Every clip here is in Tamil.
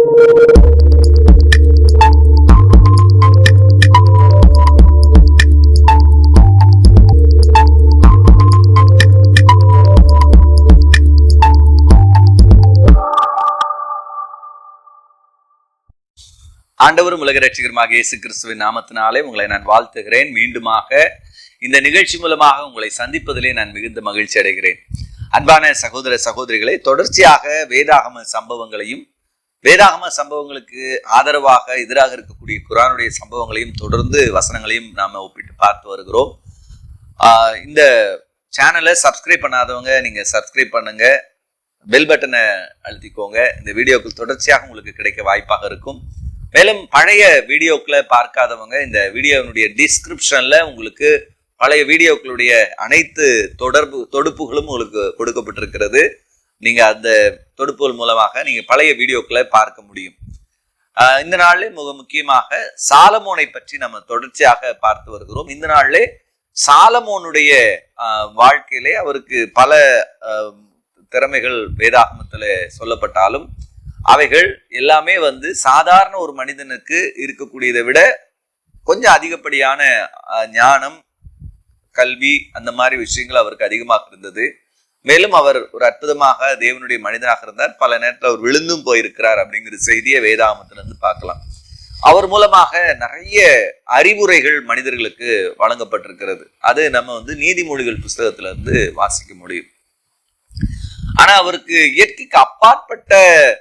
ஆண்டவரும் உலக ரட்சிகரமாக இயேசு கிறிஸ்துவின் நாமத்தினாலே உங்களை நான் வாழ்த்துகிறேன். மீண்டுமாக இந்த நிகழ்ச்சி மூலமாக உங்களை சந்திப்பதிலே நான் மிகுந்த மகிழ்ச்சி அடைகிறேன். அன்பான சகோதர சகோதரிகளை தொடர்ச்சியாக வேதாகம சம்பவங்களையும் வேதாகம சம்பவங்களுக்கு ஆதரவாக எதிராக இருக்கக்கூடிய குரானுடைய சம்பவங்களையும் தொடர்ந்து வசனங்களையும் நாம் ஒப்பிட்டு பார்த்து வருகிறோம். இந்த சேனலை சப்ஸ்கிரைப் பண்ணாதவங்க நீங்கள் சப்ஸ்கிரைப் பண்ணுங்க. பெல் பட்டனை அழுத்திக்கோங்க. இந்த வீடியோக்கள் தொடர்ச்சியாக உங்களுக்கு கிடைக்க வாய்ப்பாக இருக்கும். மேலும் பழைய வீடியோக்களை பார்க்காதவங்க இந்த வீடியோவினுடைய டிஸ்கிரிப்ஷனில் உங்களுக்கு பழைய வீடியோக்களுடைய அனைத்து தொடர்பு தொடுப்புகளும் உங்களுக்கு கொடுக்கப்பட்டிருக்கிறது. நீங்கள் அந்த தொடுப்புகள் மூலமாக நீங்கள் பழைய வீடியோக்களை பார்க்க முடியும். இந்த நாளில் மிக முக்கியமாக சாலமோனை பற்றி நம்ம தொடர்ச்சியாக பார்த்து வருகிறோம். இந்த நாளிலே சாலமோனுடைய வாழ்க்கையிலே அவருக்கு பல திறமைகள் வேதாகமத்தில் சொல்லப்பட்டாலும் அவைகள் எல்லாமே வந்து சாதாரண ஒரு மனிதனுக்கு இருக்கக்கூடியதை விட கொஞ்சம் அதிகப்படியான ஞானம் கல்வி அந்த மாதிரி விஷயங்கள் அவருக்கு அதிகமாக இருந்தது. மேலும் அவர் ஒரு அற்புதமாக தேவனுடைய மனிதனாக இருந்தார். பல நேரத்தில் அவர் விழுந்தும் போயிருக்கிறார் அப்படிங்கிற செய்தியை வேதாமத்திலிருந்து பார்க்கலாம். அவர் மூலமாக நிறைய அறிவுரைகள் மனிதர்களுக்கு வழங்கப்பட்டிருக்கிறது. அது நம்ம வந்து நீதிமொழிகள் புஸ்தகத்துல இருந்து வாசிக்க முடியும். ஆனா அவருக்கு இயற்கைக்கு அப்பாற்பட்ட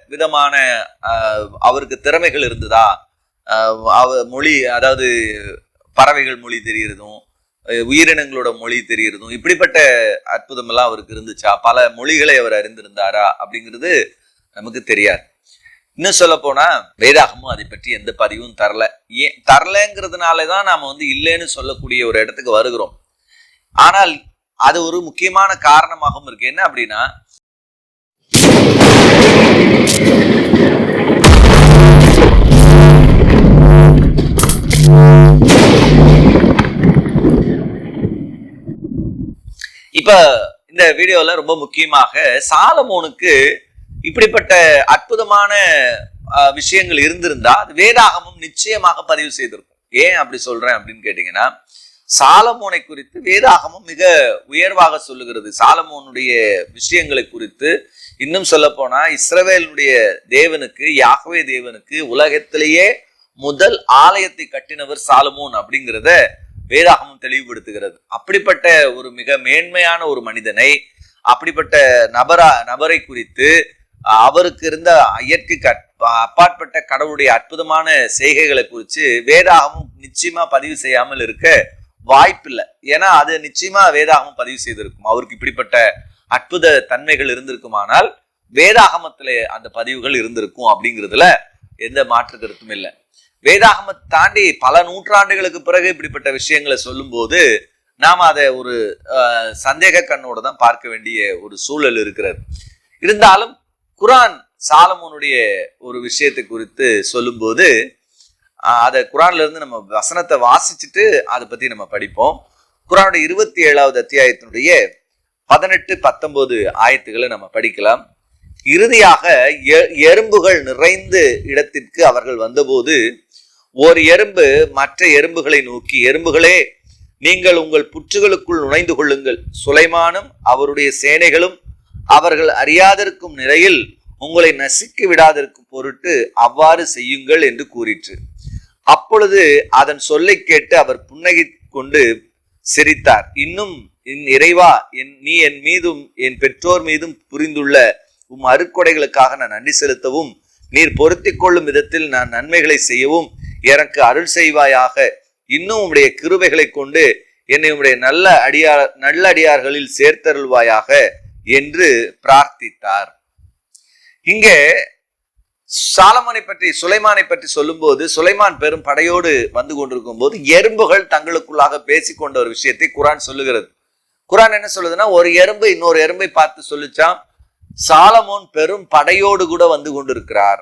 விதமான அவருக்கு திறமைகள் இருந்ததா? ஆஹ், அவ மொழி அதாவது பறவைகள் மொழி தெரிகிறதும் உயிரினங்களோட மொழி தெரியறதும் இப்படிப்பட்ட அற்புதம் எல்லாம் அவருக்கு இருந்துச்சா? பல மொழிகளை அவர் அறிந்திருந்தாரா? அப்படிங்கிறது நமக்கு தெரியாது. இன்னும் சொல்ல போனா வேதாகமும் அதை பற்றி எந்த பதிவும் தரல. ஏன் தரலங்கிறதுனால தான் நாம வந்து இல்லைன்னு சொல்லக்கூடிய ஒரு இடத்துக்கு வருகிறோம். ஆனால் அது ஒரு முக்கியமான காரணமாகவும் இருக்கு. என்ன அப்படின்னா இப்ப இந்த வீடியோல ரொம்ப முக்கியமாக சாலமோனுக்கு இப்படிப்பட்ட அற்புதமான விஷயங்கள் இருந்திருந்தா அது வேதாகமும் நிச்சயமாக பதிவு செய்திருக்கும். ஏன் அப்படி சொல்றேன் அப்படின்னு கேட்டீங்கன்னா சாலமோனை குறித்து வேதாகமும் மிக உயர்வாக சொல்லுகிறது. சாலமோனுடைய விஷயங்களை குறித்து இன்னும் சொல்ல போனா இஸ்ரவேலுடைய தேவனுக்கு யாகவே தேவனுக்கு உலகத்திலேயே முதல் ஆலயத்தை கட்டினவர் சாலமோன் அப்படிங்கிறத வேதாகமும் தெளிவுபடுத்துகிறது. அப்படிப்பட்ட ஒரு மிக மேன்மையான ஒரு மனிதனை அப்படிப்பட்ட நபரா நபரை குறித்து அவருக்கு இருந்த இயற்கைக்கு அப்பாற்பட்ட கடவுளுடைய அற்புதமான செய்கைகளை குறித்து வேதாகமும் நிச்சயமா பதிவு செய்யாமல் இருக்க வாய்ப்பில்லை. ஏன்னா அது நிச்சயமா வேதாகமும் பதிவு செய்திருக்கும். அவருக்கு இப்படிப்பட்ட அற்புத தன்மைகள் இருந்திருக்குமானால் வேதாகமத்திலே அந்த பதிவுகள் இருந்திருக்கும் அப்படிங்கிறதுல எந்த மாற்று கருத்தும் இல்லை. வேதாகமத்தை தாண்டி பல நூற்றாண்டுகளுக்கு பிறகு இப்படிப்பட்ட விஷயங்களை சொல்லும்போது நாம் அதை ஒரு சந்தேக கண்ணோட தான் பார்க்க வேண்டிய ஒரு சூழல் இருக்கிறது. இருந்தாலும் குரான் சாலமோனுடைய ஒரு விஷயத்தை குறித்து சொல்லும்போது அதை குரான்ல இருந்து நம்ம வசனத்தை வாசிச்சுட்டு அதை பத்தி நம்ம படிப்போம். குரானுடைய இருபத்தி ஏழாவது அத்தியாயத்தினுடைய பதினெட்டு பத்தொன்பது ஆயத்துக்களை நம்ம படிக்கலாம். இறுதியாக எ- எறும்புகள் நிறைந்து இடத்திற்கு அவர்கள் வந்தபோது ஒரு எறும்பு மற்ற எறும்புகளை நோக்கி எறும்புகளே நீங்கள் உங்கள் புற்றுகளுக்குள் நுழைந்து கொள்ளுங்கள். சுலைமானும் அவருடைய சேனைகளும் அவர்கள் அறியாதிருக்கும் நிலையில் உங்களை நசுக்கி விடாதிருக்கும் பொருட்டு அவ்வாறு செய்யுங்கள் என்று கூறிற்று. அப்பொழுது அதன் சொல்லை கேட்டு அவர் புன்னகை கொண்டு சிரித்தார். இன்னும் என் இறைவா என் நீ என் மீதும் என் பெற்றோர் மீதும் புரிந்துள்ள உம் அருக்கொடைகளுக்காக நான் நன்றி செலுத்தவும் நீர் பொருத்திக் கொள்ளும் விதத்தில் நான் நன்மைகளை செய்யவும் எனக்கு அருள் செய்வாயாக. இன்னும் உம்முடைய கிருபைகளை கொண்டு என்னை உம்முடைய நல்ல அடியார் நல்ல அடியார்களில் சேர்த்தருள்வாயாக என்று பிரார்த்தித்தார். இங்கே சாலமனை பற்றி சுலைமானை பற்றி சொல்லும்போது சுலைமான் பெரும் படையோடு வந்து கொண்டிருக்கும் போது எறும்புகள் தங்களுக்குள்ளாக பேசிக்கொண்ட ஒரு விஷயத்தை குரான் சொல்லுகிறது. குரான் என்ன சொல்லுதுன்னா ஒரு எறும்பு இன்னொரு எறும்பை பார்த்து சொல்லிச்சான். சாலமோன் பெரும் படையோடு கூட வந்து கொண்டிருக்கிறார்.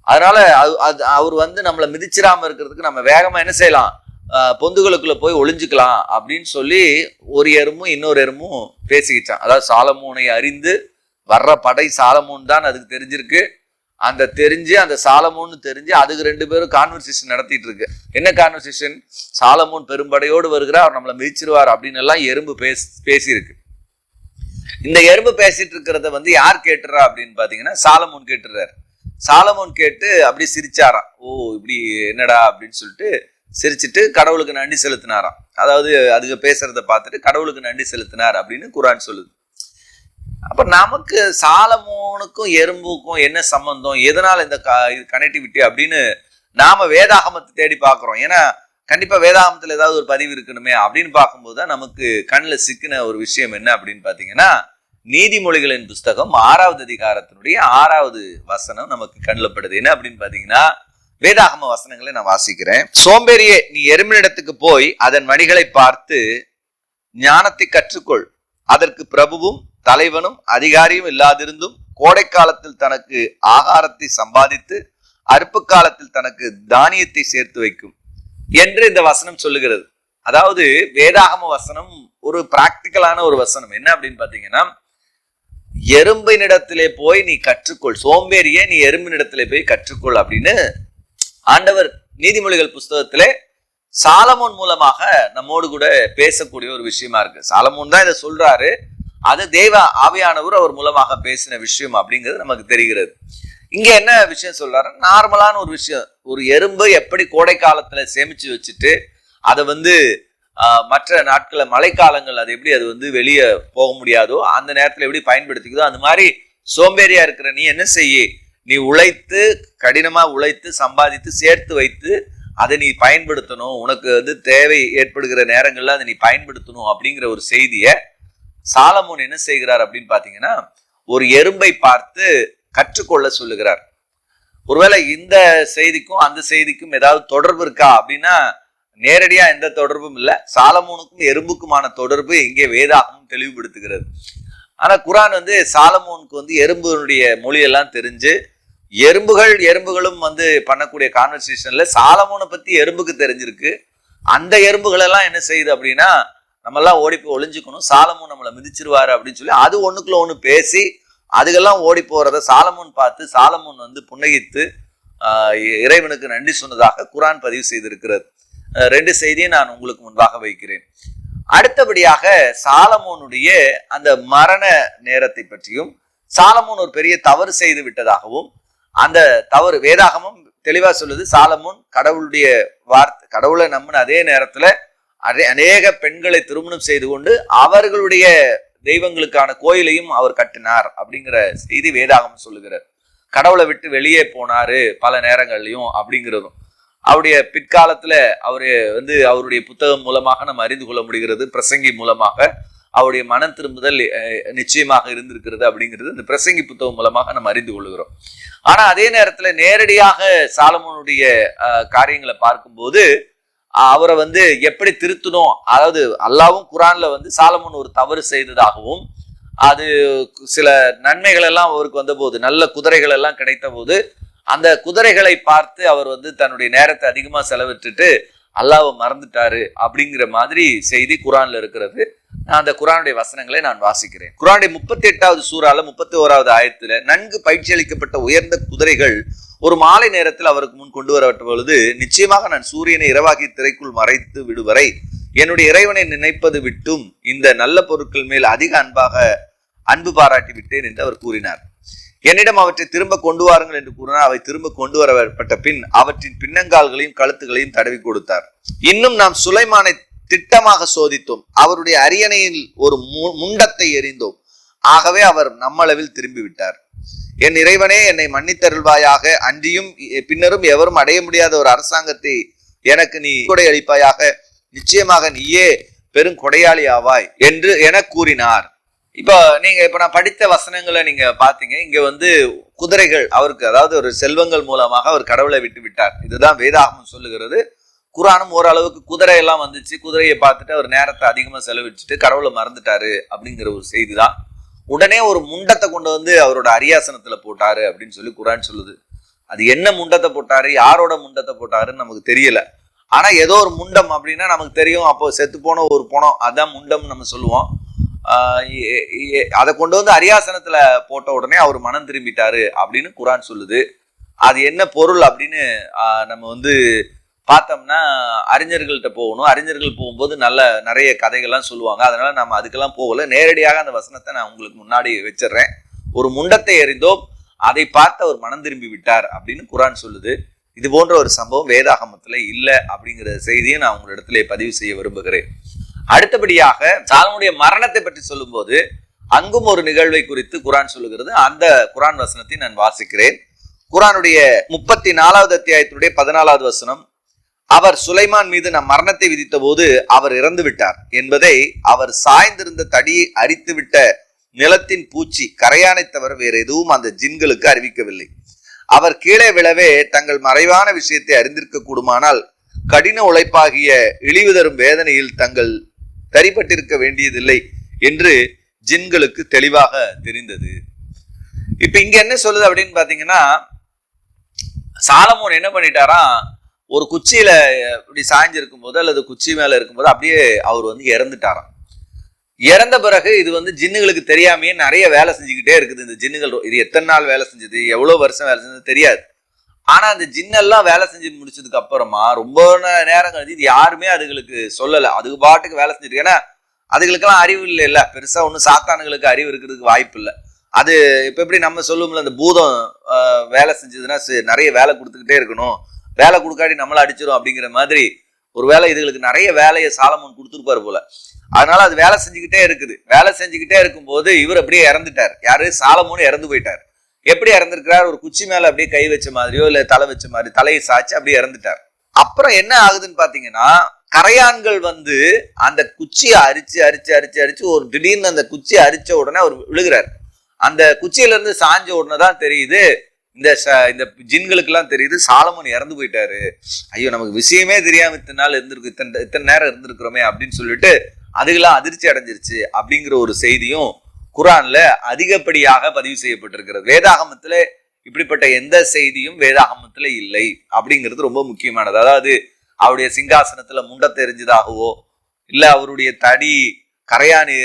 அதனால அது- அது- அவர் வந்து நம்மளை மிதிச்சிடாம இருக்கிறதுக்கு நம்ம வேகமா என்ன செய்யலாம்? பொந்துகளுக்குள்ள போய் ஒளிஞ்சுக்கலாம் அப்படின்னு சொல்லி ஒரு எறும்பும் இன்னொரு எறும்பும் பேசிக்கிச்சான். அதாவது சாலமோனை அறிந்து வர்ற படை சாலமோன் தான் அதுக்கு தெரிஞ்சிருக்கு. அந்த தெரிஞ்சு அந்த சாலமோன்னு தெரிஞ்சு அதுக்கு ரெண்டு பேரும் கான்வர்சேஷன் நடத்திட்டு இருக்கு. என்ன கான்வர்சேஷன் சாலமோன் பெரும்படையோடு வருகிறார் அவர் நம்மளை மிதிச்சிருவார் அப்படின்னு எல்லாம் எறும்பு பேசி பேசியிருக்கு. இந்த எறும்பு பேசிட்டு இருக்கிறத வந்து யார் கேட்டுறா அப்படின்னு பாத்தீங்கன்னா சாலமோன் கேட்டுறாரு. சாலமோன் கேட்டு அப்படி சிரிச்சாராம். ஓ இப்படி என்னடா? அப்படின்னு சொல்லிட்டு சிரிச்சிட்டு கடவுளுக்கு நன்றி செலுத்தினாராம். அதாவது அதுக்கு பேசுறத பார்த்துட்டு கடவுளுக்கு நன்றி செலுத்தினார் அப்படின்னு குரான் சொல்லுது. அப்ப நமக்கு சாலமோனுக்கும் எறும்புக்கும் என்ன சம்பந்தம்? எதனால இந்த கனெக்டிவிட்டி அப்படின்னு நாம வேதாகமத்தை தேடி பார்க்குறோம். ஏன்னா கண்டிப்பா வேதாகமத்துல ஏதாவது ஒரு பதிவு இருக்கணுமே அப்படின்னு பார்க்கும்போது தான் நமக்கு கண்ணில் சிக்கின ஒரு விஷயம் என்ன அப்படின்னு பாத்தீங்கன்னா நீதிமொழிகளின் புஸ்தகம் ஆறாவது அதிகாரத்தினுடைய ஆறாவது வசனம் நமக்கு கண்ணப்படுது என்ன அப்படின்னு பாத்தீங்கன்னா வேதாகம வசனங்களை நான் வாசிக்கிறேன். சோம்பேறியே நீ எறும்பினிடத்துக்கு போய் அதன் வணிகளை பார்த்து ஞானத்தை கற்றுக்கொள். அதற்கு பிரபுவும் தலைவனும் அதிகாரியும் இல்லாதிருந்தும் கோடை காலத்தில் தனக்கு ஆகாரத்தை சம்பாதித்து அறுப்பு காலத்தில் தனக்கு தானியத்தை சேர்த்து வைக்கும் என்று இந்த வசனம் சொல்லுகிறது. அதாவது வேதாகம வசனம் ஒரு பிராக்டிக்கலான ஒரு வசனம். என்ன அப்படின்னு பாத்தீங்கன்னா எறும்பினிடத்திலே போய் நீ கற்றுக்கொள். சோம்பேறியே நீ எறும்பினிடத்திலே போய் கற்றுக்கொள் அப்படின்னு ஆண்டவர் நீதிமொழிகள் புஸ்தகத்திலே சாலமோன் மூலமாக நம்மோடு கூட பேசக்கூடிய ஒரு விஷயமா இருக்கு. சாலமோன் தான் இதை சொல்றாரு. அது தெய்வ ஆவியானவர் அவர் மூலமாக பேசின விஷயம் அப்படிங்கிறது நமக்கு தெரிகிறது. இங்க என்ன விஷயம் சொல்றாரு நார்மலான ஒரு விஷயம். ஒரு எறும்பு எப்படி கோடை காலத்துல சேமிச்சு வச்சுட்டு அதை வந்து மற்ற நாட்களில் மழைக்காலங்கள் அது எப்படி அது வந்து வெளியே போக முடியாதோ அந்த நேரத்தில் எப்படி பயன்படுத்திக்குதோ அந்த மாதிரி சோம்பேறியா இருக்கிற நீ என்ன செய்ய? நீ உழைத்து கடினமா உழைத்து சம்பாதித்து சேர்த்து வைத்து அதை நீ பயன்படுத்தணும். உனக்கு வந்து தேவை ஏற்படுகிற நேரங்களில் அதை நீ பயன்படுத்தணும் அப்படிங்கிற ஒரு செய்தியை சாலமோன் என்ன செய்கிறார் அப்படின்னு பார்த்தீங்கன்னா ஒரு எறும்பை பார்த்து கற்றுக்கொள்ள சொல்லுகிறார். ஒருவேளை இந்த செய்திக்கும் அந்த செய்திக்கும் ஏதாவது தொடர்பு இருக்கா அப்படின்னா நேரடியா எந்த தொடர்பும் இல்லை. சாலமோனுக்கும் எறும்புக்குமான தொடர்பு இங்கே வேதாகமும் தெளிவுபடுத்துகிறது. ஆனா குரான் வந்து சாலமோனுக்கு வந்து எறும்புனுடைய மொழியெல்லாம் தெரிஞ்சு எறும்புகள் எறும்புகளும் வந்து பண்ணக்கூடிய கான்வர்சேஷன்ல சாலமோனை பத்தி எறும்புக்கு தெரிஞ்சிருக்கு. அந்த எறும்புகள் எல்லாம் என்ன செய்யுது அப்படின்னா நம்ம எல்லாம் ஓடி போய் ஒளிஞ்சுக்கணும். சாலமோன் நம்மளை மிதிச்சிருவாரு அப்படின்னு சொல்லி அது ஒண்ணுக்குள்ள ஒண்ணு பேசி அதுக்கெல்லாம் ஓடி போறத சாலமோன் பார்த்து சாலமோன் வந்து புன்னகித்து இறைவனுக்கு நன்றி சொன்னதாக குரான் பதிவு செய்திருக்கிறது. ரெண்டு செய்தியை நான் உங்களுக்கு முன்பாக வைக்கிறேன். அடுத்தபடியாக சாலமோனுடைய அந்த மரண நேரத்தை பற்றியும் சாலமோன் ஒரு பெரிய தவறு செய்து விட்டதாகவும் அந்த தவறு வேதாகமும் தெளிவா சொல்லுது சாலமோன் கடவுளுடைய வார்த்தை கடவுளை நம்பின அதே நேரத்துல அநேக பெண்களை திருமணம் செய்து கொண்டு அவர்களுடைய தெய்வங்களுக்கான கோயிலையும் அவர் கட்டினார் அப்படிங்கிற செய்தி வேதாகம் சொல்லுகிறார். கடவுளை விட்டு வெளியே போனாரு பல நேரங்கள்லையும் அப்படிங்கிறதும். அவருடைய பிற்காலத்துல அவரு வந்து அவருடைய புத்தகம் மூலமாக நம்ம அறிந்து கொள்ள முடிகிறது பிரசங்கி மூலமாக அவருடைய மன திரும்புதல் நிச்சயமாக இருந்திருக்கிறது அப்படிங்கிறது இந்த பிரசங்கி புத்தகம் மூலமாக நம்ம அறிந்து கொள்கிறோம். ஆனா அதே நேரத்துல நேரடியாக சாலமோனுடைய காரியங்களை பார்க்கும்போது அவரை வந்து எப்படி திருத்தணும் அதாவது அல்லாவும் குரான்ல வந்து சாலமோன் ஒரு தவறு செய்ததாகவும் அது சில நன்மைகள் எல்லாம் அவருக்கு வந்தபோது நல்ல குதிரைகள் எல்லாம் கிடைத்த போது அந்த குதிரைகளை பார்த்து அவர் வந்து தன்னுடைய நேரத்தை அதிகமா செலவிட்டுட்டு அல்லாவை மறந்துட்டாரு அப்படிங்கிற மாதிரி செய்தி குரான்ல இருக்கிறது. நான் அந்த குரானுடைய வசனங்களை நான் வாசிக்கிறேன். குரானுடைய முப்பத்தி எட்டாவது சூறால முப்பத்தி ஓராவது ஆயத்துல நன்கு பயிற்சி அளிக்கப்பட்ட உயர்ந்த குதிரைகள் ஒரு மாலை நேரத்தில் அவருக்கு முன் கொண்டு வரப்பட்ட பொழுது நிச்சயமாக நான் சூரியனை இரவாகி திரைக்குள் மறைத்து விடுவரை என்னுடைய இறைவனை நினைப்பது விட்டும் இந்த நல்ல பொருட்கள் மேல் அதிக அன்பாக அன்பு பாராட்டி விட்டேன் என்று அவர் கூறினார். என்னிடம் அவற்றை திரும்ப கொண்டு வாருங்கள் என்று கூறினார். அவை திரும்ப கொண்டு வரப்பட்ட பின் அவற்றின் பின்னங்கால்களையும் கழுத்துகளையும் தடவி கொடுத்தார். இன்னும் நாம் சுலைமானை திட்டமாக சோதித்தோம். அவருடைய அரியணையில் ஒரு மு- முண்டத்தை எறிந்தோம். ஆகவே அவர் நம்மளவில் திரும்பி விட்டார். என் இறைவனே என்னை மன்னித்தருள்வாயாக. அன்றியும் பின்னரும் எவரும் அடைய முடியாத ஒரு அரசாங்கத்தை எனக்கு நீ கொடை அளிப்பாயாக. நிச்சயமாக நீயே பெரும் கொடையாளி ஆவாய் என்று என கூறினார். இப்போ நீங்க இப்ப நான் படித்த வசனங்களை நீங்க பாத்தீங்க இங்க வந்து குதிரைகள் அவருக்கு அதாவது ஒரு செல்வங்கள் மூலமாக அவர் கடவுளை விட்டு விட்டார். இதுதான் வேதாகமம் சொல்லுகிறது. குரானும் ஓரளவுக்கு குதிரை எல்லாம் வந்துச்சு. குதிரையை பார்த்துட்டு அவர் நேரத்தை அதிகமா செலவிச்சுட்டு கடவுளை மறந்துட்டாரு அப்படிங்கிற ஒரு செய்தி தான் உடனே ஒரு முண்டத்தை கொண்டு வந்து அவரோட அரியாசனத்துல போட்டாரு அப்படின்னு சொல்லி குரான் சொல்லுது. அது என்ன முண்டத்தை போட்டாரு? யாரோட முண்டத்தை போட்டாருன்னு நமக்கு தெரியல. ஆனா ஏதோ ஒரு முண்டம் அப்படின்னா நமக்கு தெரியும். அப்போ செத்து போன ஒரு பணம் அதான் முண்டம் நம்ம சொல்லுவோம். அதை கொண்டு வந்து அரியாசனத்துல போட்ட உடனே அவர் மனம் திரும்பிட்டாரு அப்படின்னு குரான் சொல்லுது. அது என்ன பொருள் அப்படின்னு நம்ம வந்து பார்த்தோம்னா அறிஞர்கள்ட்ட போகணும். அறிஞர்கள் போகும்போது நல்ல நிறைய கதைகள்லாம் சொல்லுவாங்க. அதனால நம்ம அதுக்கெல்லாம் போகல. நேரடியாக அந்த வசனத்தை நான் உங்களுக்கு முன்னாடி வச்சிடுறேன். ஒரு முண்டத்தை எறிந்தோம். அதை பார்த்து அவர் மனம் திரும்பி விட்டார் அப்படின்னு குரான் சொல்லுது. இது போன்ற ஒரு சம்பவம் வேதாகமத்தில் இல்லை அப்படிங்கிற செய்தியை நான் உங்களிடத்துல பதிவு செய்ய விரும்புகிறேன். அடுத்தபடியாக சாலமுடைய மரணத்தை பற்றி சொல்லும்போது அங்கும் ஒரு நிகழ்வை குறித்து குரான் சொல்லுகிறது. அந்த குரான் வசனத்தை நான் வாசிக்கிறேன். குரானுடைய முப்பத்தி நாலாவது அத்தியாயத்தினுடைய பதினாலாவது வசனம் அவர் சுலைமான் மீது நம் மரணத்தை விதித்த போது அவர் இறந்து விட்டார். என்பதை அவர் சாய்ந்திருந்த தடியை அரித்துவிட்ட நிலத்தின் பூச்சி கரையானை தவிர வேறு எதுவும் அந்த ஜின்களுக்கு அறிவிக்கவில்லை. அவர் கீழே விழவே தங்கள் மறைவான விஷயத்தை அறிந்திருக்க கூடுமானால் கடின உழைப்பாகிய இழிவு தரும் வேதனையில் தங்கள் தரிப்பட்டிருக்க வேண்டியதில்லை என்று ஜின்களுக்கு தெளிவாக தெரிந்தது. இப்ப இங்க என்ன சொல்லுது அப்படின்னு பாத்தீங்கன்னா சாலமோன் என்ன பண்ணிட்டாராம் ஒரு குச்சியில இப்படி சாய்ஞ்சிருக்கும் போது அல்லது குச்சி மேல இருக்கும்போது அப்படியே அவர் வந்து இறந்துட்டாராம். இறந்த பிறகு இது வந்து ஜின்னுகளுக்கு தெரியாமையே நிறைய வேலை செஞ்சுக்கிட்டே இருக்குது. இந்த ஜின்னுகள் இது எத்தனை நாள் வேலை செஞ்சது எவ்வளோ வருஷம் வேலை செஞ்சது தெரியாது. ஆனா அந்த ஜின்னெல்லாம் வேலை செஞ்சு முடிச்சதுக்கு அப்புறமா ரொம்ப நேரம் கழிச்சு இது யாருமே அதுகளுக்கு சொல்லல. அது பாட்டுக்கு வேலை செஞ்சுட்டு ஏன்னா அதுகளுக்கெல்லாம் அறிவு இல்லை இல்ல. பெருசா ஒன்றும் சாத்தானுங்களுக்கு அறிவு இருக்கிறதுக்கு வாய்ப்பு இல்லை. அது இப்ப எப்படி நம்ம சொல்லுவோம்ல அந்த பூதம் வேலை செஞ்சதுன்னா நிறைய வேலை கொடுத்துக்கிட்டே இருக்கணும். வேலை கொடுக்காட்டி நம்மள அடிச்சிடும் அப்படிங்கிற மாதிரி ஒரு வேலை இதுகளுக்கு நிறைய வேலையை சாலமோன் கொடுத்துருப்பாரு போல. அதனால அது வேலை செஞ்சுக்கிட்டே இருக்குது. வேலை செஞ்சுக்கிட்டே இருக்கும்போது இவர் அப்படியே இறந்துட்டார். யாரு? சாலமோன்னு இறந்து போயிட்டார். எப்படி இறந்துருக்கிறார்? ஒரு குச்சி மேல அப்படியே கை வச்ச மாதிரியோ இல்ல தலை வச்ச மாதிரி தலையை சாய்ச்சி அப்படியே இறந்துட்டார். அப்புறம் என்ன ஆகுதுன்னு பாத்தீங்கன்னா கரையான்கள் வந்து அந்த குச்சியை அரிச்சு அரிச்சு அரிச்சு அரிச்சு ஒரு திடீர்னு அந்த குச்சியை அரிச்ச உடனே அவர் விழுகிறார். அந்த குச்சியில இருந்து சாஞ்ச உடனே தான் தெரியுது இந்த ச- இந்த ஜின்களுக்கு எல்லாம் தெரியுது சாலமன் இறந்து போயிட்டாரு. ஐயோ நமக்கு விஷயமே தெரியாம இத்தனை நாள் இருந்திருக்கு இத்தனை இத்தனை நேரம் இருந்திருக்கிறோமே அப்படின்னு சொல்லிட்டு அதுக்கெல்லாம் அதிர்ச்சி அடைஞ்சிருச்சு அப்படிங்கிற ஒரு செய்தியும் குரான்ல அதிகப்படியாக பதிவு செய்யப்பட்டிருக்கிறது. வேதாகமத்துல இப்படிப்பட்ட எந்த செய்தியும் வேதாகமத்துல இல்லை அப்படிங்கிறது ரொம்ப முக்கியமானது. அதாவது அவருடைய சிங்காசனத்துல முண்டை தெரிஞ்சதாகவோ இல்ல அவருடைய தடி கரையாணி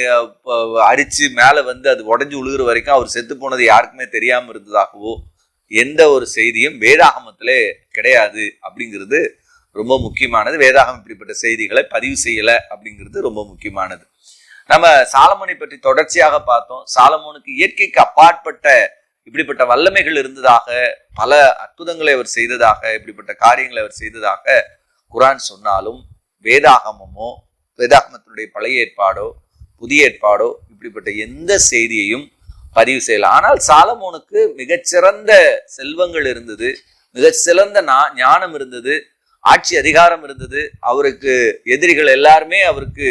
அரிச்சு மேல வந்து அது உடஞ்சி உழுகுற வரைக்கும் அவர் செத்து போனது யாருக்குமே தெரியாம இருந்ததாகவோ எந்த ஒரு செய்தியும் வேதாகமத்திலே கிடையாது அப்படிங்கிறது ரொம்ப முக்கியமானது. வேதாகம் இப்படிப்பட்ட செய்திகளை பதிவு செய்யல அப்படிங்கிறது ரொம்ப முக்கியமானது. நம்ம சாலமோனை பற்றி தொடர்ச்சியாக பார்த்தோம். சாலமோனுக்கு இயற்கைக்கு அப்பாற்பட்ட இப்படிப்பட்ட வல்லமைகள் இருந்ததாக பல அற்புதங்களை அவர் செய்ததாக இப்படிப்பட்ட காரியங்களை அவர் செய்ததாக குரான் சொன்னாலும் வேதாகமமோ வேதாகமத்தினுடைய பழைய ஏற்பாடோ புதிய ஏற்பாடோ இப்படிப்பட்ட எந்த செய்தியையும் பதிவு செய்யலாம் ஆனால் சாலமோனுக்கு மிகச்சிறந்த செல்வங்கள் இருந்தது மிகச்சிறந்த நா- ஞானம் இருந்தது ஆட்சி அதிகாரம் இருந்தது அவருக்கு எதிரிகள் எல்லாருமே அவருக்கு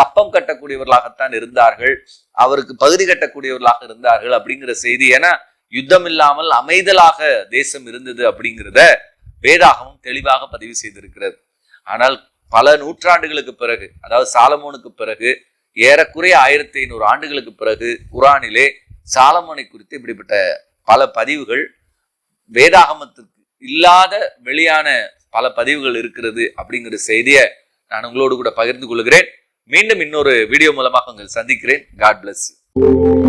கப்பம் கட்டக்கூடியவர்களாகத்தான் இருந்தார்கள். அவருக்கு பகுதி கட்டக்கூடியவர்களாக இருந்தார்கள் அப்படிங்கிற செய்தி. ஏன்னா யுத்தம் இல்லாமல் அமைதலாக தேசம் இருந்தது அப்படிங்கிறத வேதாகமும் தெளிவாக பதிவு செய்திருக்கிறது. ஆனால் பல நூற்றாண்டுகளுக்கு பிறகு அதாவது சாலமோனுக்கு பிறகு ஏறக்குறைய ஆயிரத்தி ஐநூறு ஆண்டுகளுக்கு பிறகு குரானிலே சாலமோனை குறித்து இப்படிப்பட்ட பல பதிவுகள் வேதாகமத்துக்கு இல்லாத வெளியான பல பதிவுகள் இருக்கிறது அப்படிங்கிற செய்தியை நான் உங்களோடு கூட பகிர்ந்து கொள்கிறேன். மீண்டும் இன்னொரு வீடியோ மூலமாக உங்கள் சந்திக்கிறேன். God bless you